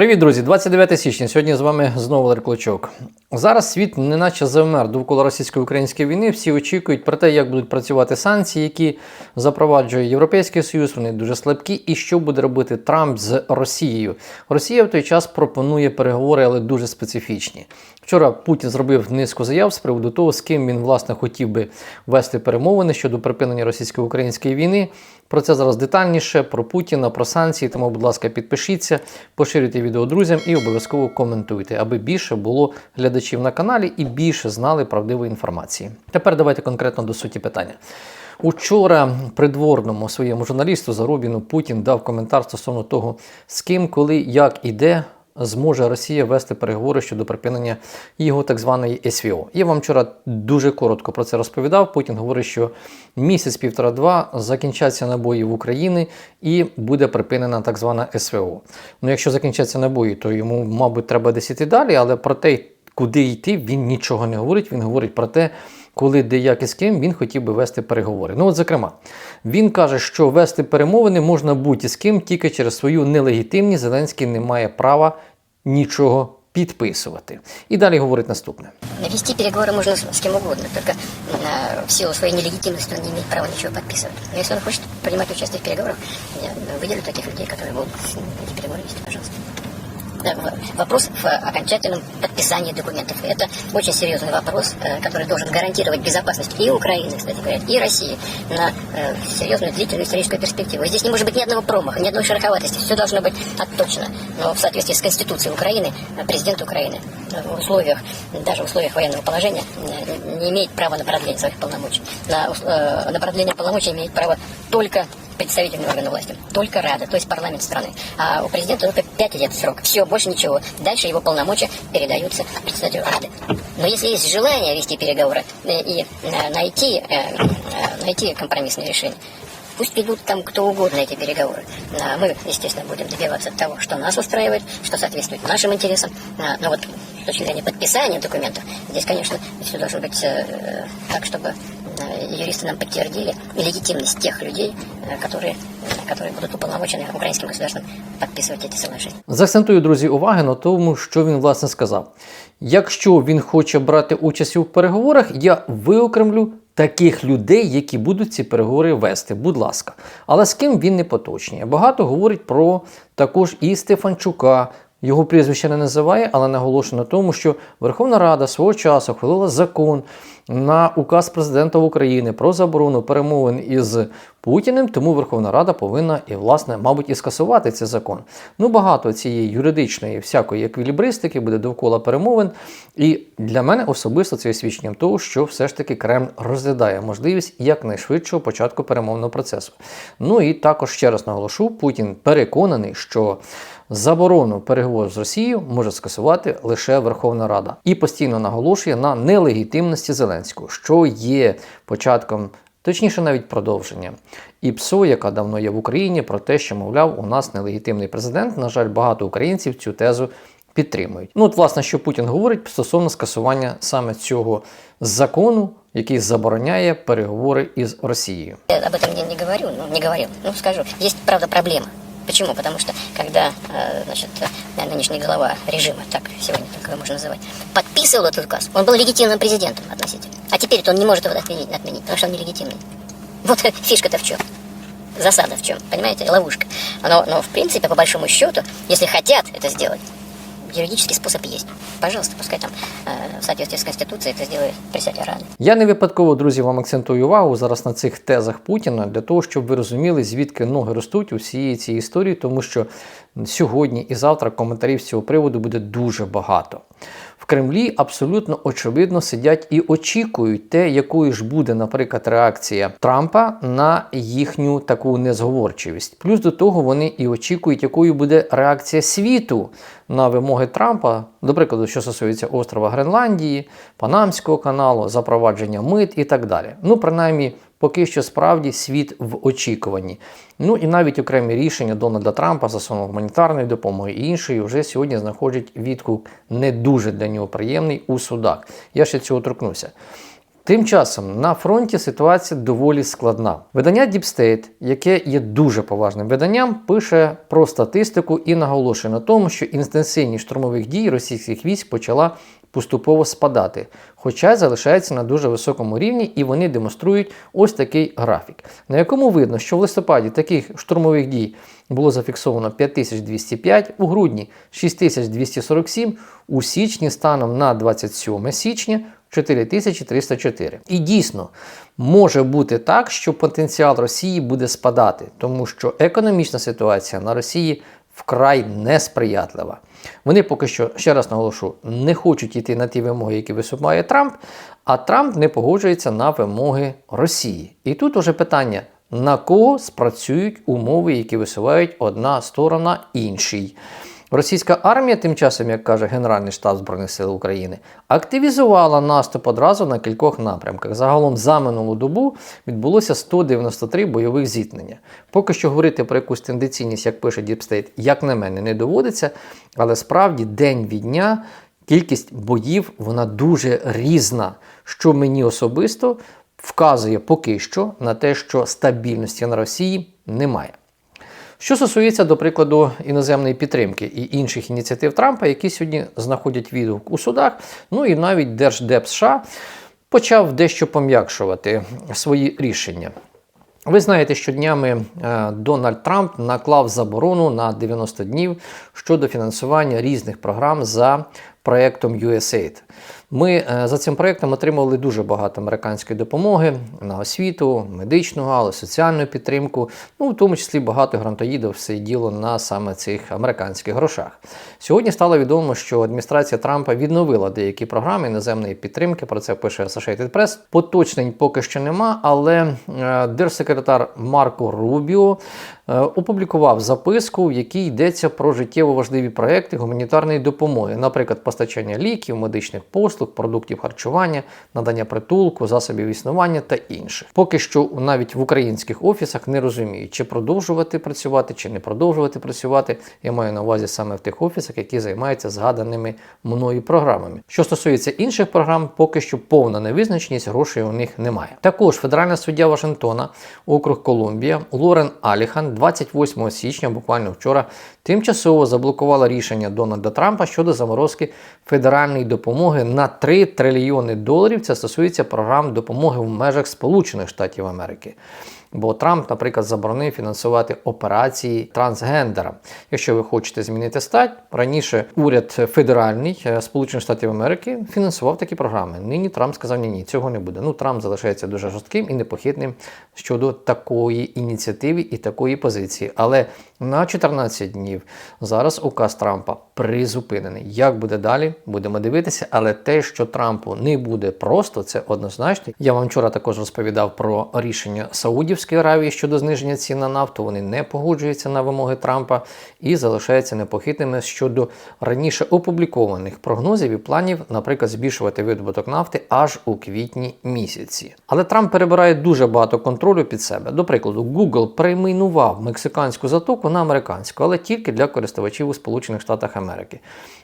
Привіт, друзі! 29 січня. Сьогодні з вами знову Валерій Клочок. Зараз світ неначе завмер довкола російсько-української війни. Всі очікують про те, як будуть працювати санкції, які запроваджує Європейський Союз. Вони дуже слабкі. І що буде робити Трамп з Росією? Росія в той час пропонує переговори, але дуже специфічні. Вчора Путін зробив низку заяв з приводу того, з ким він власне хотів би вести перемовини щодо припинення російсько-української війни. Про це зараз детальніше, про Путіна, про санкції. Тому, будь ласка, підпишіться, поширюйте відео друзям і обов'язково коментуйте, аби більше було глядачів на каналі і більше знали правдивої інформації. Тепер давайте конкретно до суті питання. Учора придворному своєму журналісту Зарубіну Путін дав коментар стосовно того, з ким, коли, як і де зможе Росія вести переговори щодо припинення його так званої СВО. Я вам вчора дуже коротко про це розповідав. Путін говорить, що місяць півтора-два закінчаться набої в Україні і буде припинена так звана СВО. Ну, якщо закінчаться набої, то йому, мабуть, треба десь іти далі, але про те, куди йти, він нічого не говорить. Він говорить про те, коли де як і з ким він хотів би вести переговори. Ну, от, зокрема, він каже, що вести перемовини можна будь з ким тільки через свою нелегітимність Зеленський не має права нічого підписувати. І далі говорить наступне. Вести переговоры можно с, с кем угодно, только э, в силу своей нелегитимности он не имеет права ничего подписывать. Но если он хочет принимать участие в переговорах, я э, выделю таких людей, которые будут эти переговоры вести, пожалуйста. В- Вопрос в окончательном подписании документов. Это очень серьезный вопрос, э, который должен гарантировать безопасность и Украины, кстати говоря, и России на э, серьезную длительную историческую перспективу. Здесь не может быть ни одного промаха, ни одной шероховатости. Все должно быть отточено. Но в соответствии с Конституцией Украины, э, президент Украины э, в условиях, даже в условиях военного положения, э, не имеет права на продление своих полномочий. На, э, на продление полномочий имеет право только представительные органы власти, только Рада, то есть парламент страны. А у президента только 5 лет срок. Все, больше ничего. Дальше его полномочия передаются председателю Рады. Но если есть желание вести переговоры э, и э, найти, э, найти компромиссное решение, Пусть идут там кто угодно эти переговоры. А Мы, естественно, будем добиваться того, что нас устраивает, что соответствует нашим интересам. А, Но вот с точки зрения подписания документов, здесь, конечно, все должно быть так, чтобы юристы нам подтвердили легитимность тех людей, э, которые, э, которые будут уполномочены украинским государством подписывать эти соглашения. Заакцентую, друзі, увагу на тому, що він власне сказав. Якщо він хоче брати участь у переговорах, я виокремлю таких людей, які будуть ці переговори вести. Будь ласка. Але з ким він не поточнює. Багато говорить про також і Стефанчука. Його прізвище не називає, але наголошено на тому, що Верховна Рада свого часу ухвалила закон на указ президента України про заборону перемовин із Путіним, тому Верховна Рада повинна і, власне, мабуть, і скасувати цей закон. Ну, багато цієї юридичної всякої еквілібристики буде довкола перемовин. І для мене особисто це є свідченням того, що все ж таки Кремль розглядає можливість якнайшвидшого початку перемовного процесу. Ну і також ще раз наголошу, Путін переконаний, що заборону переговорів з Росією може скасувати лише Верховна Рада і постійно наголошує на нелегітимності Зеленського, що є початком. Точніше, навіть продовження. І ПСО, яка давно є в Україні, про те, що, мовляв, у нас нелегітимний президент. На жаль, багато українців цю тезу підтримують. Ну, от, власне, що Путін говорить стосовно скасування саме цього закону, який забороняє переговори із Росією. Я об этом не, говорю, ну, не говорил. Ну, скажу. є правда, проблема. Почему? Потому что, когда, э, значит, э, нынешний глава режима, так сегодня так его можно называть, подписывал этот указ, он был легитимным президентом относительно. А теперь он не может его отменить, отменить, потому что он нелегитимный. Вот фишка-то в чем. Засада в чем, понимаете, ловушка. Но, но, в принципе, по большому счету, если хотят это сделать, юридический способ есть. Пожалуйста, пускай там э, в соответствии с Конституцией это сделает председатель Рады. Я не випадково, друзі, вам акцентую увагу зараз на цих тезах Путіна для того, щоб ви розуміли, звідки ноги ростуть у всієї цієї історії, тому що сьогодні і завтра коментарів з цього приводу буде дуже багато. Кремлі абсолютно очевидно сидять і очікують те, якою ж буде, наприклад, реакція Трампа на їхню таку незговорчивість. Плюс до того вони і очікують, якою буде реакція світу на вимоги Трампа, до прикладу, що стосується острова Гренландії, Панамського каналу, запровадження мит і так далі. Ну, принаймні, поки що справді світ в очікуванні. Ну і навіть окремі рішення Дональда Трампа стосовно гуманітарної допомоги і іншої вже сьогодні знаходять відгук не дуже для нього приємний у судах. Я ще цього торкнуся. Тим часом на фронті ситуація доволі складна. Видання Deep State, яке є дуже поважним виданням, пише про статистику і наголошує на тому, що інтенсивність штурмових дій російських військ почала поступово спадати, хоча залишається на дуже високому рівні, і вони демонструють ось такий графік, на якому видно, що в листопаді таких штурмових дій було зафіксовано 5205, у грудні 6247, у січні станом на 27 січня 4304. І дійсно може бути так, що потенціал Росії буде спадати, тому що економічна ситуація на Росії вкрай несприятлива. Вони поки що, ще раз наголошу, не хочуть йти на ті вимоги, які висуває Трамп, а Трамп не погоджується на вимоги Росії. І тут уже питання. На кого спрацюють умови, які висувають одна сторона іншій? Російська армія, тим часом, як каже Генеральний штаб Збройних сил України, активізувала наступ одразу на кількох напрямках. Загалом за минулу добу відбулося 193 бойових зіткнення. Поки що говорити про якусь тенденційність, як пише State, як на мене, не доводиться, але справді день від дня кількість боїв вона дуже різна, що мені особисто вказує поки що на те, що стабільності на Росії немає. Що стосується, до прикладу, іноземної підтримки і інших ініціатив Трампа, які сьогодні знаходять відгук у судах, ну і навіть Держдеп США почав дещо пом'якшувати свої рішення. Ви знаєте, що днями е, Дональд Трамп наклав заборону на 90 днів щодо фінансування різних програм за проектом USAID. Ми е, за цим проектом отримували дуже багато американської допомоги на освіту, медичну галузь, соціальну підтримку, ну в тому числі багато грантоїдів все діло на саме цих американських грошах. Сьогодні стало відомо, що адміністрація Трампа відновила деякі програми іноземної підтримки. Про це пише Associated Press. Поточнень поки що нема, але е, держсекретар Марко Рубіо е, опублікував записку, в якій йдеться про життєво важливі проекти гуманітарної допомоги, наприклад, постачання ліків, медичних послуг, продуктів харчування, надання притулку, засобів існування та інших. Поки що навіть в українських офісах не розуміють, чи продовжувати працювати, чи не продовжувати працювати. Я маю на увазі саме в тих офісах, які займаються згаданими мною програмами. Що стосується інших програм, поки що повна невизначеність, грошей у них немає. Також федеральна суддя Вашингтона, округ Колумбія, Лорен Аліхан 28 січня, буквально вчора, тимчасово заблокувала рішення Дональда Трампа щодо заморозки федеральної допомоги на 3 трильйони доларів. Це стосується програм допомоги в межах Сполучених Штатів Америки. Бо Трамп, наприклад, заборонив фінансувати операції трансгендера. Якщо ви хочете змінити стать, раніше уряд федеральний е, Сполучених Штатів Америки фінансував такі програми. Нині Трамп сказав, ні, ні, цього не буде. Ну, Трамп залишається дуже жорстким і непохитним щодо такої ініціативи і такої позиції. Але на 14 днів зараз указ Трампа призупинений. Як буде далі, будемо дивитися. Але те, що Трампу не буде просто, це однозначно. Я вам вчора також розповідав про рішення Саудівської Аравії щодо зниження цін на нафту. Вони не погоджуються на вимоги Трампа і залишаються непохитними щодо раніше опублікованих прогнозів і планів, наприклад, збільшувати видобуток нафти аж у квітні місяці. Але Трамп перебирає дуже багато контролю під себе. До прикладу, Google перейменував мексиканську затоку на американську, але тільки для користувачів у Сполучених Штатах Америки.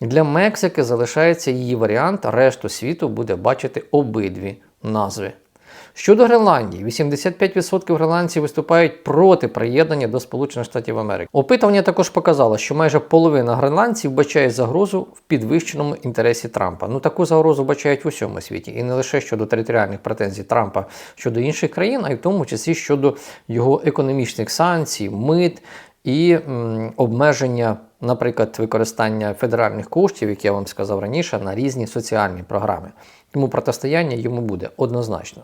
Для Мексики залишається її варіант, решту світу буде бачити обидві назви. Щодо Гренландії, 85% гренландців виступають проти приєднання до Сполучених Штатів Америки. Опитування також показало, що майже половина гренландців бачає загрозу в підвищеному інтересі Трампа. Ну таку загрозу бачають в усьому світі, і не лише щодо територіальних претензій Трампа щодо інших країн, а й в тому числі щодо його економічних санкцій, мит і м, обмеження, наприклад, використання федеральних коштів, як я вам сказав раніше, на різні соціальні програми. Тому протистояння йому буде однозначно.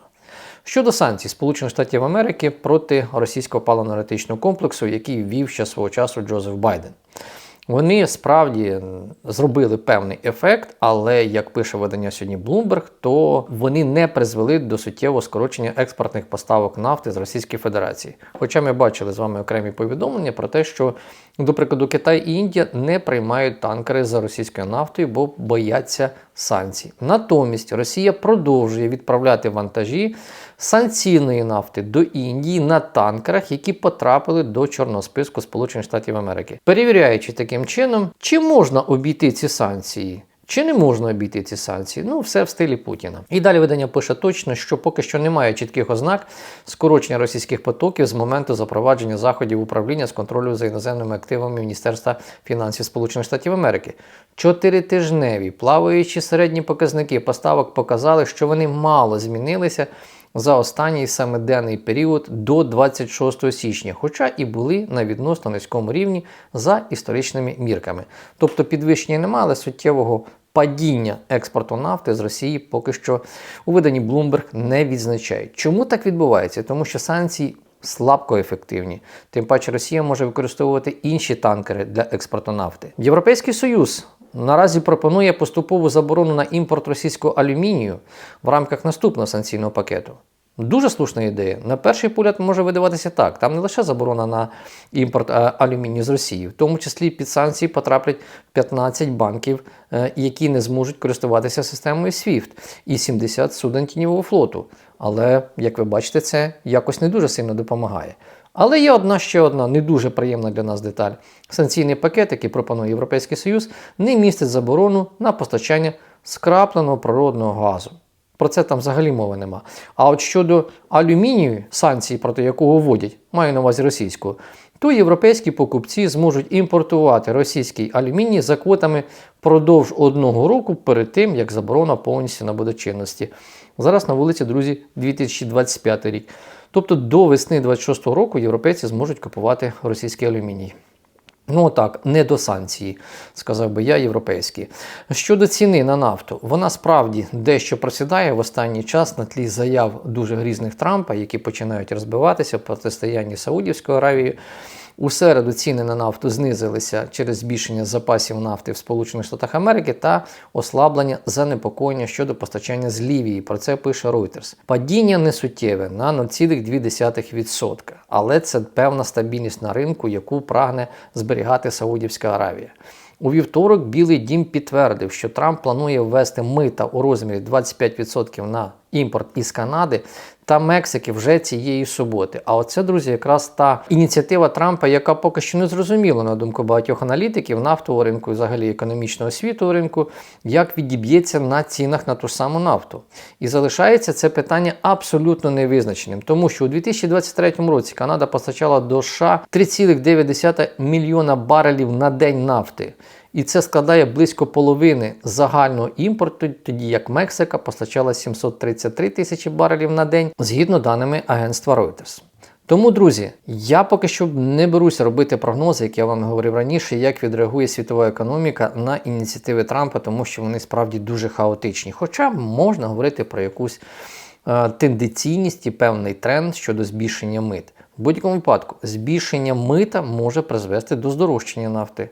Щодо санкцій Сполучених Штатів Америки проти російського паливно-енергетичного комплексу, який ввів ще свого часу Джозеф Байден. Вони справді зробили певний ефект, але як пише видання сьогодні Bloomberg, то вони не призвели до суттєвого скорочення експортних поставок нафти з Російської Федерації. Хоча ми бачили з вами окремі повідомлення про те, що, до прикладу, Китай і Індія не приймають танкери за російською нафтою, бо бояться санкцій. Натомість Росія продовжує відправляти вантажі санкційної нафти до Індії на танкерах, які потрапили до чорного списку Сполучених Штатів Америки, перевіряючи таким чином, чи можна обійти ці санкції. Чи не можна обійти ці санкції? Ну, все в стилі Путіна. І далі видання пише точно, що поки що немає чітких ознак скорочення російських потоків з моменту запровадження заходів управління з контролю за іноземними активами Міністерства фінансів Сполучених Штатів Америки. Чотиритижневі плаваючі середні показники поставок показали, що вони мало змінилися за останній семиденний період до 26 січня, хоча і були на відносно низькому рівні за історичними мірками. Тобто підвищення немає, але суттєвого падіння експорту нафти з Росії поки що у виданні Bloomberg не відзначають. Чому так відбувається? Тому що санкції слабко ефективні. Тим паче Росія може використовувати інші танкери для експорту нафти. Європейський Союз наразі пропонує поступову заборону на імпорт російського алюмінію в рамках наступного санкційного пакету. Дуже слушна ідея. На перший погляд може видаватися так. Там не лише заборона на імпорт е, алюмінію з Росії, в тому числі під санкції потраплять 15 банків, е, які не зможуть користуватися системою SWIFT, і 70 суден тіньового флоту. Але, як ви бачите, це якось не дуже сильно допомагає. Але є одна ще одна не дуже приємна для нас деталь. Санкційний пакет, який пропонує Європейський Союз, не містить заборону на постачання скрапленого природного газу. Про це там взагалі мови нема. А от щодо алюмінію, санкцій, проти якого вводять, маю на увазі російського, то європейські покупці зможуть імпортувати російський алюміній за квотами впродовж одного року перед тим, як заборона повністю набуде чинності. Зараз на вулиці, друзі, 2025 рік. Тобто до весни 26 року європейці зможуть купувати російський алюміній. Ну так, не до санкції, сказав би я, європейські. Щодо ціни на нафту, вона справді дещо просідає в останній час на тлі заяв дуже грізних Трампа, які починають розбиватися в протистоянні Саудівської Аравії. У середу ціни на нафту знизилися через збільшення запасів нафти в Сполучених Штатах Америки та ослаблення занепокоєння щодо постачання з Лівії. Про це пише Reuters. Падіння не суттєве на 0,2%, але це певна стабільність на ринку, яку прагне зберігати Саудівська Аравія. У вівторок Білий дім підтвердив, що Трамп планує ввести мита у розмірі 25% на імпорт із Канади та Мексики вже цієї суботи. А оце, друзі, якраз та ініціатива Трампа, яка поки що не зрозуміла, на думку багатьох аналітиків, нафтового ринку і взагалі економічного світу ринку, як відіб'ється на цінах на ту саму нафту. І залишається це питання абсолютно невизначеним, тому що у 2023 році Канада постачала до США 3,9 мільйона барелів на день нафти. І це складає близько половини загального імпорту, тоді як Мексика постачала 733 тисячі барелів на день, згідно даними агентства Reuters. Тому, друзі, я поки що не беруся робити прогнози, як я вам говорив раніше, як відреагує світова економіка на ініціативи Трампа, тому що вони справді дуже хаотичні. Хоча можна говорити про якусь е, тенденційність і певний тренд щодо збільшення мит. В будь-якому випадку, збільшення мита може призвести до здорожчання нафти.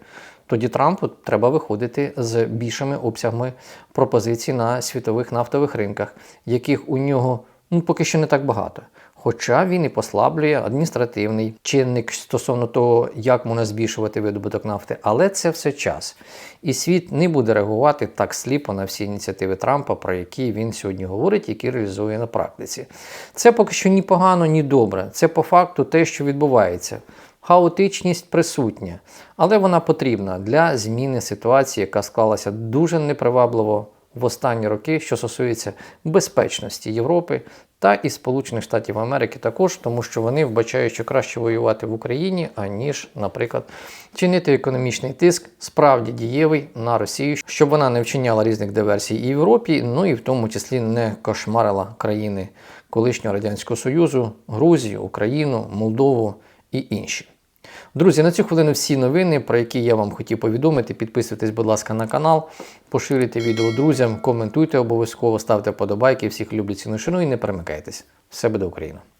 Тоді Трампу треба виходити з більшими обсягами пропозицій на світових нафтових ринках, яких у нього ну, поки що не так багато. Хоча він і послаблює адміністративний чинник стосовно того, як можна збільшувати видобуток нафти, але це все час. І світ не буде реагувати так сліпо на всі ініціативи Трампа, про які він сьогодні говорить, які реалізує на практиці. Це поки що ні погано, ні добре. Це по факту те, що відбувається. Хаотичність присутня, але вона потрібна для зміни ситуації, яка склалася дуже непривабливо в останні роки, що стосується безпечності Європи та і Сполучених Штатів Америки також, тому що вони вбачають, що краще воювати в Україні, аніж, наприклад, чинити економічний тиск справді дієвий на Росію, щоб вона не вчиняла різних диверсій і в Європі, ну і в тому числі не кошмарила країни колишнього радянського союзу, Грузію, Україну, Молдову і інші. Друзі, на цю хвилину всі новини, про які я вам хотів повідомити. Підписуйтесь, будь ласка, на канал, поширюйте відео друзям, коментуйте обов'язково, ставте подобайки. Всіх люблю ціну шину і не перемикайтесь. Все буде Україна!